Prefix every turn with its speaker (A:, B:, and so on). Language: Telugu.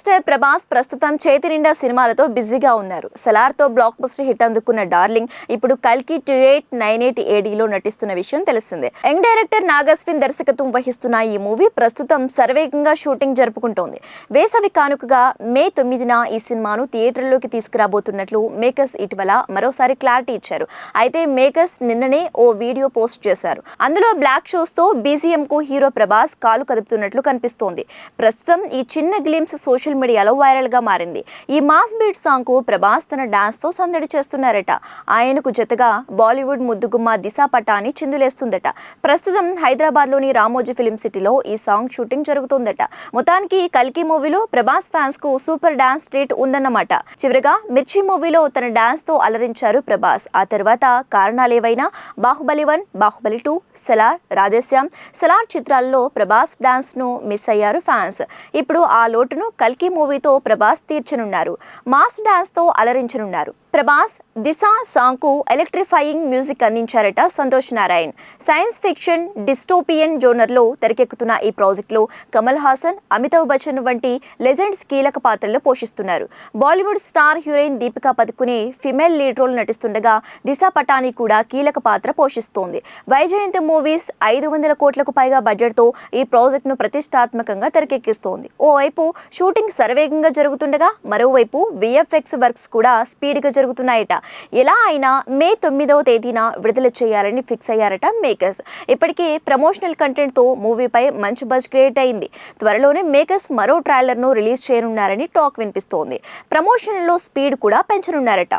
A: స్టార్ ప్రభాస్ ప్రస్తుతం చేతి నిండా సినిమాలతో బిజీగా ఉన్నారు. సెలార్తో బ్లాక్ బస్టర్ హిట్ అందుకున్న డార్లింగ్ ఇప్పుడు కల్కి టూ ఎయిట్ నైన్ ఎయిట్ ఏడీలో నటిస్తున్న విషయం తెలిసిందే. యంగ్ డైరెక్టర్ నాగస్విన్ దర్శకత్వం వహిస్తున్న ఈ మూవీ ప్రస్తుతం సర్వేగంగా షూటింగ్ జరుపుకుంటోంది. వేసవి కానుకగా మే తొమ్మిదిన ఈ సినిమాను థియేటర్లోకి తీసుకురాబోతున్నట్లు మేకర్స్ ఇటీవల మరోసారి క్లారిటీ ఇచ్చారు. అయితే మేకర్స్ నిన్ననే ఓ వీడియో పోస్ట్ చేశారు. అందులో బ్లాక్ షోస్తో బీజీఎంకు కు హీరో ప్రభాస్ కాలు కదుపుతున్నట్లు కనిపిస్తోంది. ప్రస్తుతం ఈ చిన్న మీమ్స్ సోషల్ మీడియాలో వైరల్గా మారింది. ఈ మాస్ బీట్ సాంగ్కు ప్రభాస్ తన డాన్స్తో సందడి చేస్తున్నారట. ఆయనకు జతగా బాలీవుడ్ ముద్దుగుమ్మ దిశా పటాని చిందులేస్తుందట. ప్రస్తుతం హైదరాబాద్లోని రామోజీ ఫిలిం సిటీలో ఈ సాంగ్ షూటింగ్ జరుగుతుందట. మొత్తానికి కల్కి మూవీలో ప్రభాస్ ఫ్యాన్స్కు సూపర్ డాన్స్ ట్రీట్ ఉందన్నమాట. చివరిగా మిర్చి మూవీలో తన డాన్స్తో అలరించారు ప్రభాస్. ఆ తర్వాత కారణాలేవైనా బాహుబలి వన్ బాహుబలి టూ సెలార్ రాధేశ్యామ్. సెలార్ చిత్రాల్లో ప్రభాస్ డాన్స్ను మిస్ అయ్యారు ఫ్యాన్స్. ఇప్పుడు ఆ లోటును కల్కి మూవీతో ప్రభాస్ తీర్చనున్నారు. మాస్ డాన్స్తో అలరించనున్నారు. ప్రభాస్ దిశ సాంగ్కు electrifying music అందించారట Santosh Narayan. Science fiction dystopian జోనర్లో తెరకెక్కుతున్న ఈ ప్రాజెక్టులో కమల్ హాసన్ అమితాబ్ బచ్చన్ వంటి లెజెండ్స్ కీలక పాత్రలు పోషిస్తున్నారు. Bollywood star heroine Deepika Padukone female lead role నటిస్తుండగా Disha Patani కూడా కీలక పాత్ర పోషిస్తోంది. వైజయంతి మూవీస్ ఐదు వందల కోట్లకు పైగా బడ్జెట్తో ఈ ప్రాజెక్టును ప్రతిష్టాత్మకంగా తెరకెక్కిస్తోంది. ఓవైపు షూటింగ్ సర్వేగంగా జరుగుతుండగా మరోవైపు విఎఫ్ఎక్స్ వర్క్స్ కూడా స్పీడ్గా జరుగుతున్నాయట. ఎలా అయినా మే తొమ్మిదవ తేదీన విడుదల చేయాలని ఫిక్స్ అయ్యారట మేకర్స్. ఇప్పటికే ప్రమోషనల్ కంటెంట్తో మూవీపై మంచి బజ్ క్రియేట్ అయింది. త్వరలోనే మేకర్స్ మరో ట్రైలర్ను రిలీజ్ చేయనున్నారని టాక్ వినిపిస్తోంది. ప్రమోషన్లో స్పీడ్ కూడా పెంచనున్నారట.